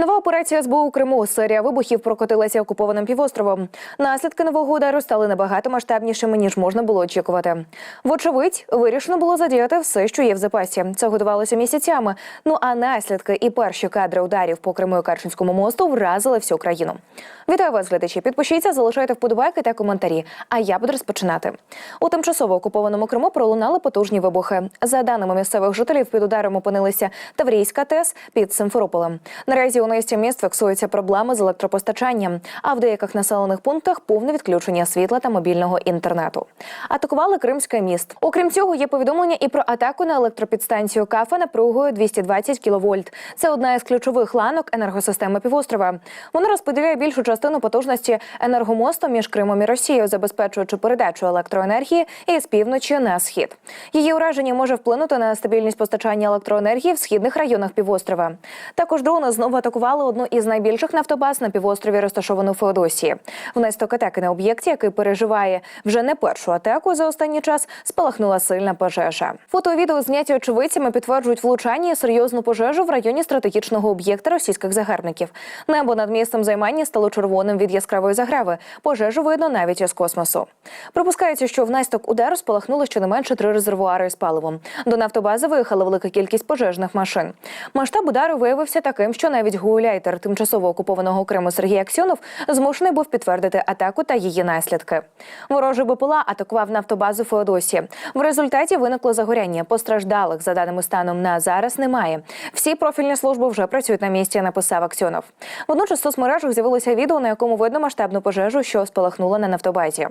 Нова операція СБУ у Криму. Серія вибухів прокотилася окупованим півостровом. Наслідки нового удару стали набагато масштабнішими ніж можна було очікувати. Вочевидь, вирішено було задіяти все, що є в запасі. Це готувалося місяцями. Ну а наслідки і перші кадри ударів по Криму і Керченському мосту вразили всю країну. Вітаю вас, глядачі. Підпишіться, залишайте вподобайки та коментарі. А я буду розпочинати. У тимчасово окупованому Криму пролунали потужні вибухи. За даними місцевих жителів, під ударом опинилися Таврійська ТЕС під Симферополем. Наразі низці міст фіксуються проблеми з електропостачанням, а в деяких населених пунктах повне відключення світла та мобільного інтернету. Атакували Кримський міст. Окрім цього, є повідомлення і про атаку на електропідстанцію Кафа напругою 220 кВт. Це одна із ключових ланок енергосистеми півострова. Вона розподіляє більшу частину потужності енергомосту між Кримом і Росією, забезпечуючи передачу електроенергії із півночі на схід. Її ураження може вплинути на стабільність постачання електроенергії в східних районах півострова. Також дрони знову атакували одну із найбільших нафтобаз на півострові, розташовану Феодосії. Внаслідок атаки на об'єкті, який переживає вже не першу атаку за останній час, спалахнула сильна пожежа. Фото відео зняті очевидцями підтверджують влучання і серйозну пожежу в районі стратегічного об'єкта російських загарбників. Небо над місцем займання стало червоним від яскравої заграви. Пожежу видно навіть із космосу. Припускається, що внаслідок удару спалахнули щонайменше три резервуари з паливом. До нафтобази виїхала велика кількість пожежних машин. Масштаб удару виявився таким, що навіть гауляйтер тимчасово окупованого Криму Сергій Аксьонов змушений був підтвердити атаку та її наслідки. Ворожий БПЛА атакував нафтобазу Феодосії. В результаті виникло загоряння. Постраждалих за даними станом на зараз немає. Всі профільні служби вже працюють на місці. Написав Аксьонов. Водночас в соцмережах з'явилося відео, на якому видно масштабну пожежу, що спалахнула на нафтобазі.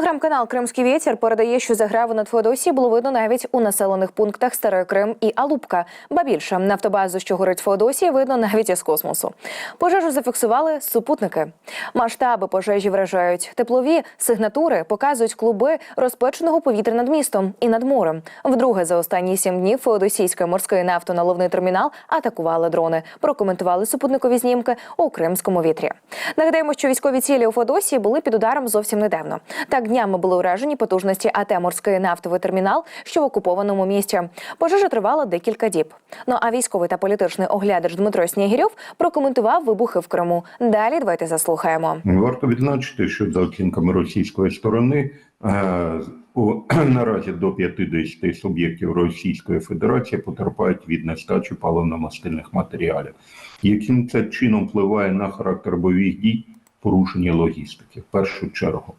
Телеграм-канал Кримський вітер передає, що заграву над Феодосії було видно навіть у населених пунктах Старий Крим і Алупка. Ба більше нафтобазу, що горить Феодосії, видно навіть із космосу. Пожежу зафіксували супутники. Масштаби пожежі вражають. Теплові сигнатури показують клуби розпеченого повітря над містом і над морем. Вдруге за останні сім днів Феодосійський морський нафтоналивний термінал атакували дрони. Прокоментували супутникові знімки у Кримському вітрі. Нагадаємо, що військові цілі у Феодосії були під ударом зовсім недавно. Так днями були уражені потужності АТ «Морський нафтовий термінал, що в окупованому місті. Пожежа тривала декілька діб. Ну а військовий та політичний оглядач Дмитро Снігірьов прокоментував вибухи в Криму. Далі давайте заслухаємо. Варто відзначити, що за оцінками російської сторони е, у, наразі до 50 суб'єктів Російської Федерації потерпають від нестачі паливно-мастильних матеріалів. Яким це чином впливає на характер бойових дій, порушення логістики в першу чергу.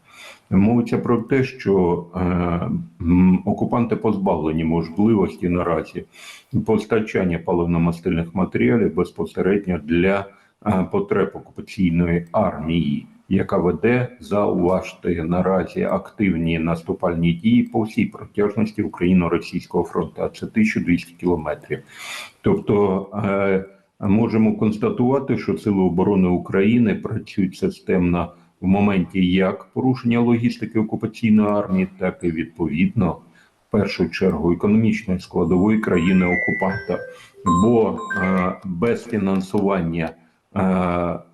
Мовиться про те, що е, окупанти позбавлені можливості наразі постачання паливно-мастильних матеріалів безпосередньо для е, потреб окупаційної армії, яка веде зауважте наразі активні наступальні дії по всій протяжності україно-російського фронту. А це 1200 кілометрів. Тобто е, можемо констатувати, що Сили оборони України працюють системно в моменті як порушення логістики окупаційної армії, так і відповідно в першу чергу економічної складової країни окупанта. Бо е, без фінансування е,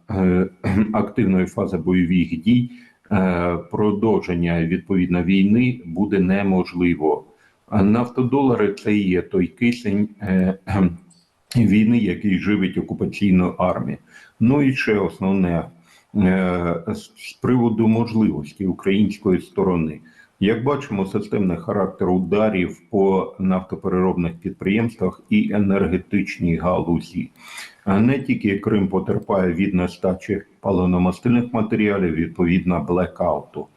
е, активної фази бойових дій е, продовження відповідно війни буде неможливо. Нафтодолари це є той кисень е, кхем, війни, який живить окупаційну армію. Ну і ще основне е, з з приводу можливості української сторони. Як бачимо, системний характер ударів по нафтопереробних підприємствах і енергетичній галузі. Не тільки Крим потерпає від нестачі паливно-мастильних матеріалів, відповідно блекауту.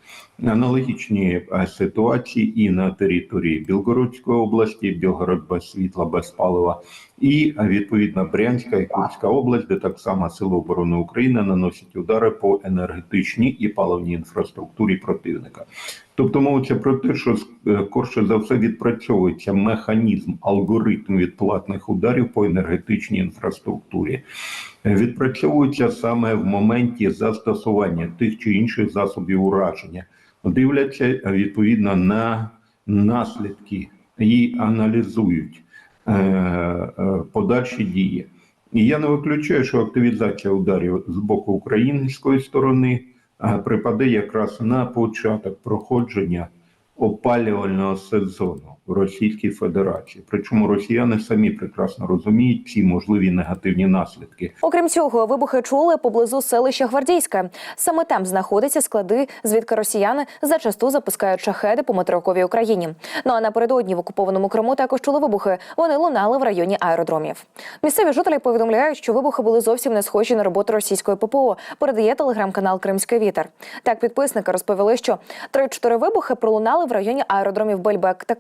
Аналогічні е, ситуації і на території Білгородської області, Білгород без світла, без палива, і е, відповідно Брянська і Курська область, де так само Сили оборони України наносять удари по енергетичній і паливній інфраструктурі противника. Тобто мовиться про те, що е, корше за все відпрацьовується механізм, алгоритм відплатних ударів по енергетичній інфраструктурі. Відпрацьовується саме в моменті застосування тих чи інших засобів ураження, дивляться відповідно на наслідки і аналізують е, е, подальші дії. І я не виключаю, що активізація ударів з боку української сторони е, припаде якраз на початок проходження опалювального сезону. Російській Федерації. Причому росіяни самі прекрасно розуміють ці можливі негативні наслідки. Окрім цього, вибухи чули поблизу селища Гвардійське. Саме там знаходяться склади, звідки росіяни зачасту запускають шахеди по материковій Україні. Ну а напередодні в окупованому Криму також чули вибухи. Вони лунали в районі аеродромів. Місцеві жителі повідомляють, що вибухи були зовсім не схожі на роботу російської ППО. Передає телеграм-канал Кримський вітер. Так підписники розповіли, що 3-4 вибухи пролунали в районі аеродромів Бельбек та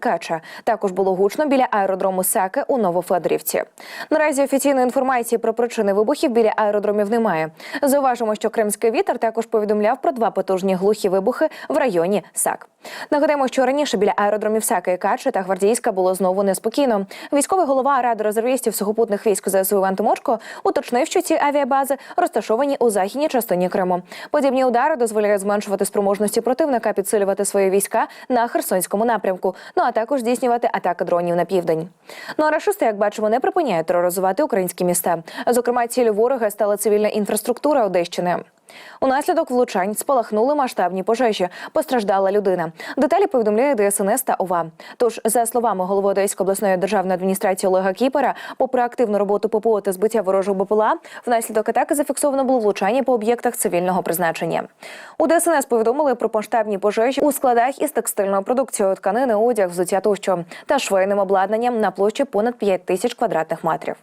Також було гучно біля аеродрому Саке у Новофедорівці. Наразі офіційної інформації про причини вибухів біля аеродромів немає. Зауважимо, що Кримський вітер також повідомляв про два потужні глухі вибухи в районі САК. Нагадаємо, що раніше біля аеродромів Саки і Качи та Гвардійська було знову неспокійно. Військовий голова ради резервістів сухопутних військ ЗСУ Іван Тимошко уточнив, що ці авіабази розташовані у західній частині Криму. Подібні удари дозволяють зменшувати спроможності противника, підсилювати свої війська на Херсонському напрямку, ну а також здійснювати атаки дронів на південь. Ну а рашисти, як бачимо, не припиняють тероризувати українські міста. Зокрема, цілю ворога стала цивільна інфраструктура Одещини. Унаслідок влучань спалахнули масштабні пожежі. Постраждала людина. Деталі повідомляє ДСНС та ОВА. Тож, за словами голови Одеської обласної державної адміністрації Олега Кіпера, попри активну роботу ППО та збиття ворожого БПЛА, внаслідок атаки зафіксовано було влучання по об'єктах цивільного призначення. У ДСНС повідомили про масштабні пожежі у складах із текстильною продукцією, тканини, одяг, взуття тощо та швейним обладнанням на площі понад 5 тисяч квадратних метрів.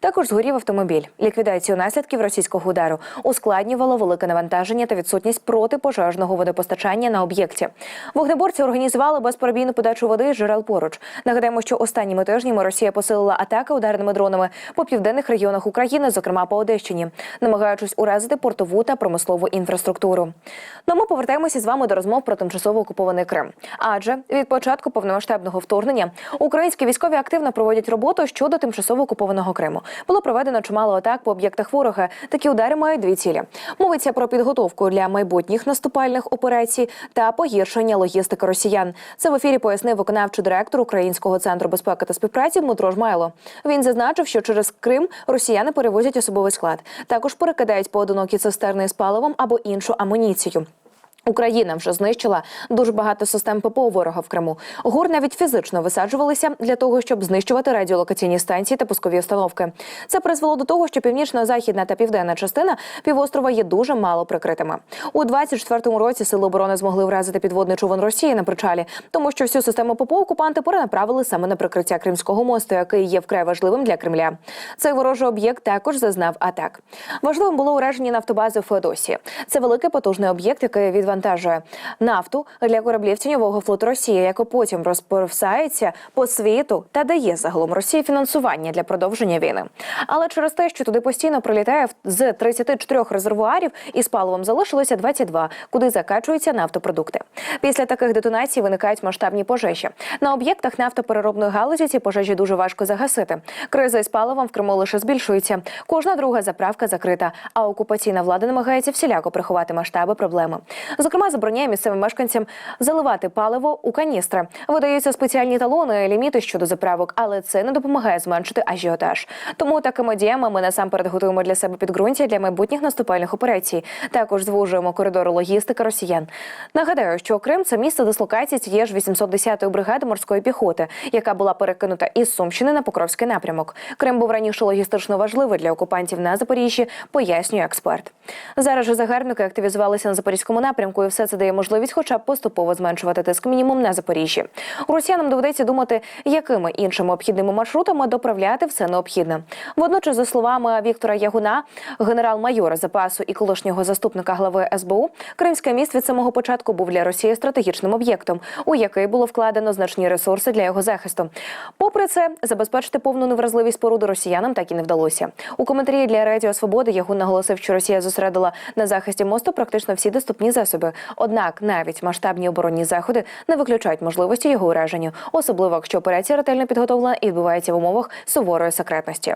Також згорів автомобіль. Ліквідацію наслідків російського удару ускладнювало велике навантаження та відсутність протипожежного водопостачання на об'єкті. Вогнеборці організували безперебійну подачу води з джерел поруч. Нагадаємо, що останніми тижнями Росія посилила атаки ударними дронами по південних регіонах України, зокрема по Одещині, намагаючись уразити портову та промислову інфраструктуру. Ну, ми повертаємося з вами до розмов про тимчасово окупований Крим. Адже від початку повномасштабного вторгнення українські військові активно проводять роботу щодо тимчасово окупованого Криму. Було проведено чимало атак по об'єктах ворога. Такі удари мають дві цілі: мовиться про підготовку для майбутніх наступальних операцій та погіршення логістики росіян. Це в ефірі пояснив виконавчий директор Українського центру безпеки та співпраці Дмитро Жмайло. Він зазначив, що через Крим росіяни перевозять особовий склад. Також перекидають поодинокі цистерни з паливом або іншу амуніцію. Україна вже знищила дуже багато систем ППО ворога в Криму. Гор навіть фізично висаджувалися для того, щоб знищувати радіолокаційні станції та пускові установки. Це призвело до того, що північно-західна та південна частина півострова є дуже мало прикритими. У 24-му році сили оборони змогли вразити підводний човен Росії на причалі, тому що всю систему ППО окупанти перенаправили саме на прикриття Кримського мосту, який є вкрай важливим для Кремля. Цей ворожий об'єкт також зазнав атак. Важливим було ураження нафтобази Феодосії. Це великий потужний об'єкт, який відвантажує нафту для кораблів тіньового флоту Росії, яка потім розпорсається по світу та дає загалом Росії фінансування для продовження війни. Але через те, що туди постійно прилітає з 34 резервуарів із паливом залишилося 22, куди закачуються нафтопродукти. Після таких детонацій виникають масштабні пожежі. На об'єктах нафтопереробної галузі ці пожежі дуже важко загасити. Криза із паливом в Криму лише збільшується. Кожна друга заправка закрита, а окупаційна влада намагається всіляко приховати масштаби проблеми. Зокрема, забороняє місцевим мешканцям заливати паливо у каністри. Видаються спеціальні талони, ліміти щодо заправок, але це не допомагає зменшити ажіотаж. Тому такими діями ми насамперед готуємо для себе підґрунтя для майбутніх наступальних операцій. Також звужуємо коридори логістики росіян. Нагадаю, що Крим це місце дислокації цієї ж 810-ї бригади морської піхоти, яка була перекинута із Сумщини на Покровський напрямок. Крим був раніше логістично важливий для окупантів на Запоріжжі, пояснює експерт. Зараз же загарбники активізувалися на запорізькому напрямку, і все це дає можливість, хоча б поступово зменшувати тиск мінімум на Запоріжжі. Росіянам доведеться думати, якими іншими обхідними маршрутами доправляти все необхідне. Водночас, за словами Віктора Ягуна, генерал-майора запасу і колишнього заступника глави СБУ, Кримський міст від самого початку був для Росії стратегічним об'єктом, у який було вкладено значні ресурси для його захисту. Попри це, забезпечити повну невразливість споруди росіянам так і не вдалося. У коментарі для Радіо Свободи Ягун наголосив, що Росія зосередила на захисті мосту практично всі доступні засоби. Однак навіть масштабні оборонні заходи не виключають можливості його ураження, особливо якщо операція ретельно підготовлена і відбувається в умовах суворої секретності.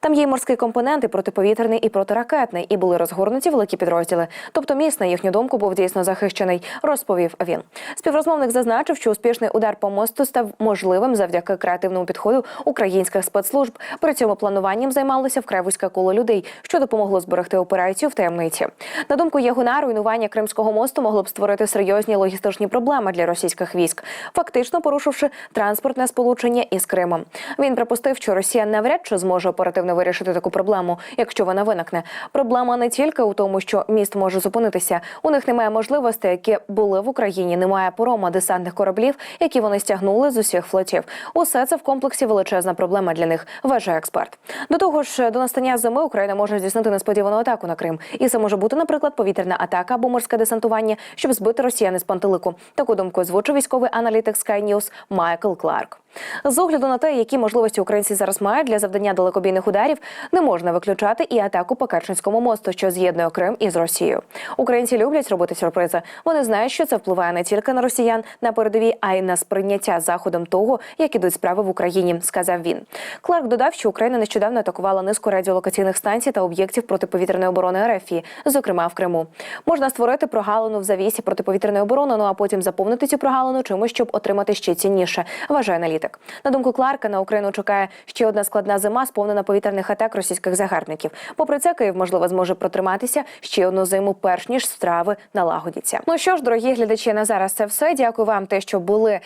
Там є й морський компонент, і протиповітряний, і протиракетний, і були розгорнуті великі підрозділи. Тобто міст, на їхню думку, був дійсно захищений, розповів він. Співрозмовник зазначив, що успішний удар по мосту став можливим завдяки креативному підходу українських спецслужб. При цьому плануванням займалося вкрай вузьке коло людей, що допомогло зберегти операцію в таємниці. На думку Ягуна, руйнування кримського мосту мосту могло б створити серйозні логістичні проблеми для російських військ, фактично порушивши транспортне сполучення із Кримом. Він припустив, що Росія навряд чи зможе оперативно вирішити таку проблему, якщо вона виникне. Проблема не тільки у тому, що міст може зупинитися. У них немає можливостей, які були в Україні. Немає порома десантних кораблів, які вони стягнули з усіх флотів. Усе це в комплексі величезна проблема для них, вважає експерт. До того ж, до настання зими Україна може здійснити несподівану атаку на Крим, і це може бути, наприклад, повітряна атака або морське десантування, щоб збити росіяни з пантелику. Таку думку озвучив військовий аналітик Sky News Майкл Кларк. З огляду на те, які можливості українці зараз мають для завдання далекобійних ударів, не можна виключати і атаку по Керченському мосту, що з'єднує Крим із Росією. Українці люблять робити сюрпризи. Вони знають, що це впливає не тільки на росіян на передовій, а й на сприйняття заходом того, як ідуть справи в Україні, сказав він. Кларк додав, що Україна нещодавно атакувала низку радіолокаційних станцій та об'єктів протиповітряної оборони РФ, зокрема в Криму. Можна створити прогалину в завісі протиповітряної оборони, ну а потім заповнити цю прогалину чимось, щоб отримати ще цінніше, вважає аналітик. На думку Кларка, на Україну чекає ще одна складна зима, сповнена повітряних атак російських загарбників. Попри це, Київ можливо зможе протриматися ще одну зиму, перш ніж страви налагодяться. Ну що ж, дорогі глядачі, на зараз це все. Дякую вам, те, що були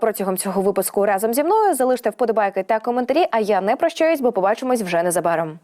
протягом цього випуску разом зі мною. Залиште вподобайки та коментарі. А я не прощаюсь, бо побачимось вже незабаром.